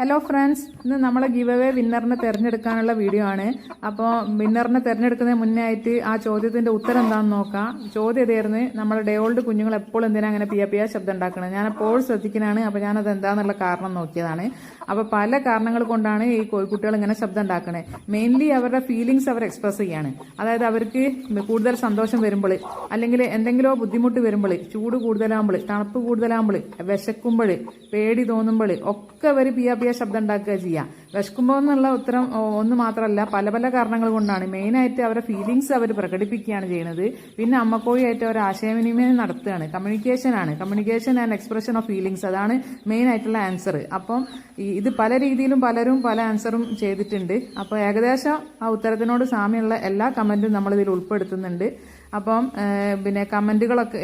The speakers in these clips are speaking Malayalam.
ഹലോ ഫ്രണ്ട്സ് ഇന്ന് നമ്മൾ ഗിവ് അവേ വിന്നറിനെ തിരഞ്ഞെടുക്കാനുള്ള വീഡിയോ ആണ്. അപ്പോൾ വിന്നറിനെ തിരഞ്ഞെടുക്കുന്നതിന് മുന്നേ ആയിട്ട് ആ ചോദ്യത്തിന്റെ ഉത്തരം എന്താണെന്ന് നോക്കാം. ചോദ്യം ഇതായിരുന്നു നമ്മുടെ ഡേ ഓൾഡ് കുഞ്ഞുങ്ങൾ എപ്പോഴും എന്തിനാ അങ്ങനെ പിയ പിയ ശബ്ദം ഉണ്ടാക്കുന്നത് ഞാൻ എപ്പോഴും ശ്രദ്ധിക്കുന്നതാണ് അപ്പോൾ ഞാനത് എന്താണെന്നുള്ള കാരണം നോക്കിയതാണ്. അപ്പോൾ പല കാരണങ്ങൾ കൊണ്ടാണ് ഈ കോഴിക്കുട്ടികൾ ഇങ്ങനെ ശബ്ദം ഉണ്ടാക്കുന്നത് മെയിൻലി അവരുടെ ഫീലിങ്സ് അവർ എക്സ്പ്രസ് ചെയ്യാണ്. അതായത് അവർക്ക് കൂടുതൽ സന്തോഷം വരുമ്പോൾ അല്ലെങ്കിൽ എന്തെങ്കിലും ബുദ്ധിമുട്ട് വരുമ്പോൾ ചൂട് കൂടുതലാകുമ്പോൾ തണുപ്പ് കൂടുതലാകുമ്പോൾ വിശക്കുമ്പോൾ പേടി തോന്നുമ്പോൾ ഒക്കെ അവർ പിയ പിയ ശബ്ദം ഉണ്ടാക്കുക ചെയ്യാം. വിശക്കുമ്പോൾ എന്നുള്ള ഉത്തരം ഒന്ന് മാത്രമല്ല പല പല കാരണങ്ങൾ കൊണ്ടാണ്. മെയിനായിട്ട് അവരുടെ ഫീലിങ്സ് അവർ പ്രകടിപ്പിക്കുകയാണ് ചെയ്യുന്നത്. പിന്നെ അമ്മക്കോഴിയായിട്ട് അവർ ആശയവിനിമയം നടത്തുകയാണ്. കമ്മ്യൂണിക്കേഷനാണ് communication and expression of feelings അതാണ് മെയിൻ ആയിട്ടുള്ള ആൻസർ അപ്പം ഇത് പല രീതിയിലും പലരും പല ആൻസറും ചെയ്തിട്ടുണ്ട്. അപ്പോൾ ഏകദേശം ആ ഉത്തരത്തിനോട് സാമ്യമുള്ള എല്ലാ കമന്റും നമ്മളിതിൽ ഉൾപ്പെടുത്തുന്നുണ്ട്. അപ്പം പിന്നെ കമന്റുകളൊക്കെ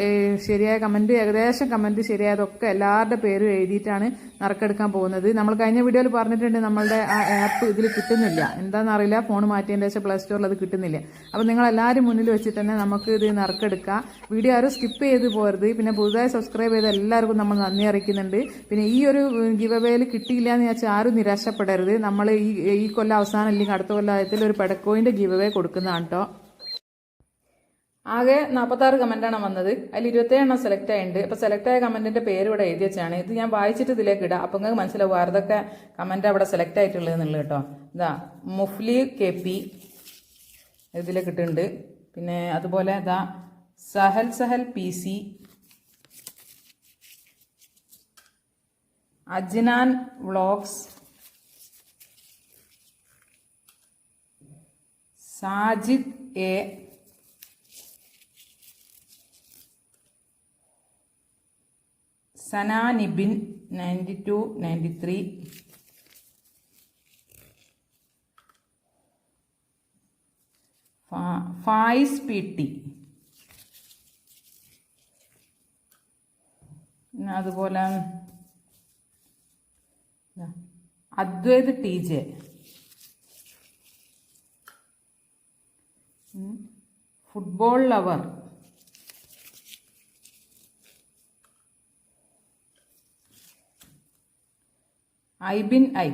ശരിയായ കമന്റ് ഏകദേശം കമന്റ് ശരിയായതൊക്കെ എല്ലാവരുടെ പേരും എഴുതിയിട്ടാണ് നറുക്കെടുക്കാൻ പോകുന്നത്. നമ്മൾ കഴിഞ്ഞ വീഡിയോയിൽ പറഞ്ഞിട്ടുണ്ട് നമ്മളുടെ ആ ആപ്പ് ഇതിൽ കിട്ടുന്നില്ല. എന്താണെന്നറിയില്ല ഫോൺ മാറ്റിയതിന്റെ ശേഷം പ്ലേ സ്റ്റോറിൽ അത് കിട്ടുന്നില്ല. അപ്പം നിങ്ങൾ എല്ലാവരും മുന്നിൽ വെച്ചിട്ട് തന്നെ നമുക്ക് ഇത് നറുക്കെടുക്കാം. വീഡിയോ ആരും സ്കിപ്പ് ചെയ്ത് പോരുത് പിന്നെ പുതുതായി സബ്സ്ക്രൈബ് ചെയ്ത് എല്ലാവർക്കും നമ്മൾ നന്ദി അറിയിക്കുന്നുണ്ട്. പിന്നെ ഈ ഒരു ഗിവ് കിട്ടിയില്ല എന്ന് വെച്ചാൽ ആരും നിരാശപ്പെടരുത്. നമ്മൾ ഈ ഈ കൊല്ലം അവസാനം അല്ലെങ്കിൽ അടുത്ത കൊല്ലത്തിൽ ഒരു പെടക്കോയിന്റെ ഗിവ് അവേ കൊടുക്കുന്നതാണ് കേട്ടോ ആകെ നാൽപ്പത്താറ് കമന്റാണ് വന്നത്. അതിൽ ഇരുപത്തേഴ് എണ്ണം സെലക്ട് ആയിട്ടുണ്ട്. അപ്പോൾ സെലക്ട് ആയ കമന്റിന്റെ പേര് ഇവിടെ എഴുതി വെച്ചാണ്. ഇത് ഞാൻ വായിച്ചിട്ട് ഇതിലേക്ക് ഇടാം. അപ്പം നിങ്ങൾക്ക് മനസ്സിലാവും ആരതൊക്കെ കമന്റ് അവിടെ സെലക്ട് ആയിട്ടുള്ളത് എന്നുള്ളത് കേട്ടോ. ഇതാ മുഫ്ലി കെ പി ഇതിലേക്ക് ഇട്ടിട്ടുണ്ട്. പിന്നെ അതുപോലെ ഇതാ Sahal Sahal P C Ajnan vlogs Sajid A Sana Nibin ninety two ninety three. Faiz P T. അതുപോലെ Advait T J. Football lover. Ibin I.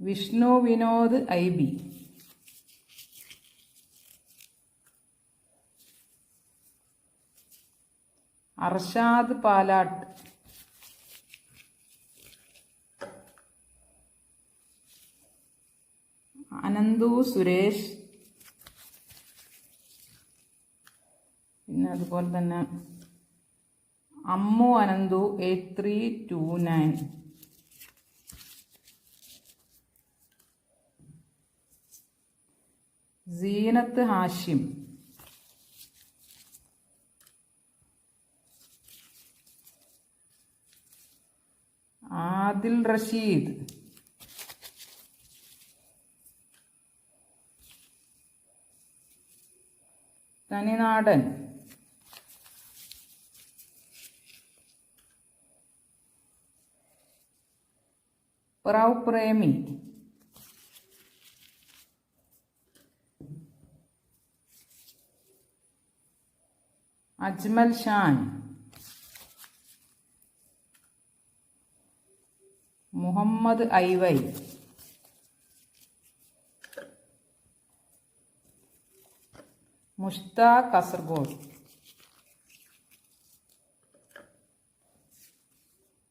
Vishnu Vinod I B. Arshad Palatt. Ananthu Suresh. പിന്നെ അതുപോലെ തന്നെ Ammu Ananthu eight three two nine Seenath Hashim. Adil Rasheed. തനിനാടൻ. പ്രേമി Ajmal Shan Muhammad I Y Mushtaq Kasaragod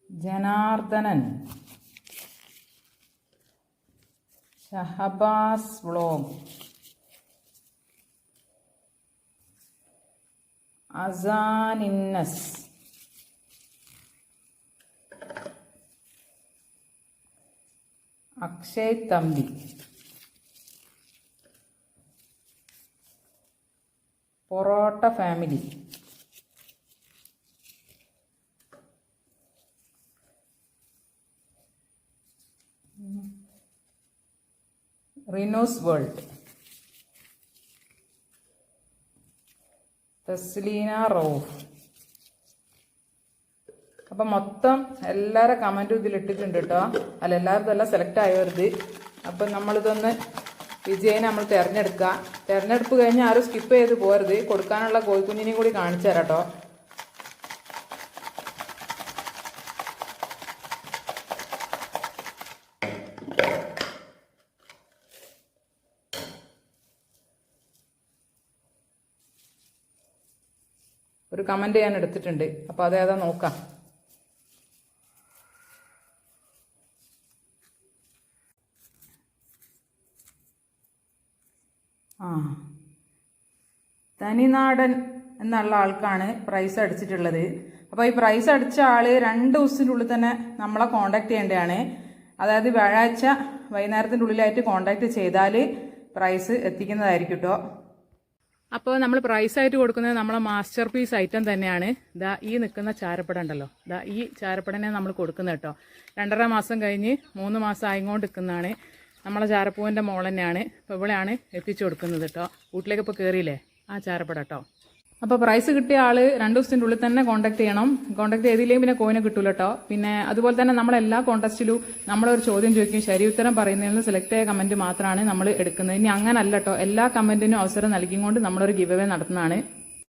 Janardhanan Shahabaz vlog. അസാനിന്നസ് Akshay Thampi. Parotta family. Rinos world Thasleena Rauf അപ്പൊ മൊത്തം എല്ലാരെ കമന്റും ഇതിൽ ഇട്ടിട്ടുണ്ട് കേട്ടോ അല്ല എല്ലാവരും എല്ലാം സെലക്ട് ആയവരുത് അപ്പൊ നമ്മളിതൊന്ന് വിജയനെ നമ്മൾ തിരഞ്ഞെടുക്കുക തിരഞ്ഞെടുപ്പ് കഴിഞ്ഞാൽ ആരും സ്കിപ്പ് ചെയ്ത് പോരുത്. കൊടുക്കാനുള്ള കോഴിക്കുഞ്ഞിനെയും കൂടി കാണിച്ചു തരാം കേട്ടോ ഒരു കമന്റ് ഞാൻ എടുത്തിട്ടുണ്ട്. അപ്പോൾ അതേതാ നോക്കാം. ആ. തനിനാടൻ എന്നുള്ള ആൾക്കാണ് പ്രൈസ് അടിച്ചിട്ടുള്ളത്. അപ്പോൾ ഈ പ്രൈസ് അടിച്ച ആൾ രണ്ട് ദിവസത്തിനുള്ളിൽ തന്നെ നമ്മളെ കോണ്ടാക്ട് ചെയ്യേണ്ടതാണ്. അതായത് വ്യാഴാഴ്ച വൈകുന്നേരത്തിന്റെ ഉള്ളിലായിട്ട് കോണ്ടാക്ട് ചെയ്താൽ പ്രൈസ് എത്തിക്കുന്നതായിരിക്കും കേട്ടോ അപ്പോൾ നമ്മൾ പ്രൈസ് ആയിട്ട് കൊടുക്കുന്നത് നമ്മളെ മാസ്റ്റർ പീസ് ഐറ്റം തന്നെയാണ്. ദാ ഈ നിൽക്കുന്ന ചാരപ്പട ഉണ്ടല്ലോ. ദാ ഈ ചാരപ്പടനെ നമ്മൾ കൊടുക്കുന്നത് കേട്ടോ. രണ്ടര മാസം കഴിഞ്ഞ് മൂന്ന് മാസം ആയിക്കൊണ്ട് നിൽക്കുന്നതാണ്. നമ്മളെ ചാരപ്പൂവിന്റെ മോൾ തന്നെയാണ്. ഇപ്പോൾ ഇവിടെയാണ് എത്തിച്ചു കൊടുക്കുന്നത് കേട്ടോ. വീട്ടിലേക്ക് ഇപ്പോൾ കയറിയില്ലേ ആ ചാരപ്പട കേട്ടോ. അപ്പോൾ പ്രൈസ് കിട്ടിയ ആൾ രണ്ട് ദിവസത്തിന്റെ ഉള്ളിൽ തന്നെ കോൺടാക്ട് ചെയ്യണം. കോൺടാക്ട് ചെയ്തില്ലെങ്കിൽ പിന്നെ കോയിന് കിട്ടൂല കേട്ടോ പിന്നെ അതുപോലെ തന്നെ നമ്മൾ എല്ലാ കോൺടെസ്റ്റിലും നമ്മളൊരു ചോദ്യം ചോദിക്കും. ശരി ഉത്തരം പറയുന്നതിൽ സെലക്ട് ആയ കമന്റ് മാത്രമാണ് നമ്മൾ എടുക്കുന്നത്. ഇനി അങ്ങനല്ല എല്ലാ കമന്റിനും അവസരം നൽകിക്കൊണ്ട് നമ്മളൊരു ഗിവ് അവേ നടത്തുന്നതാണ്.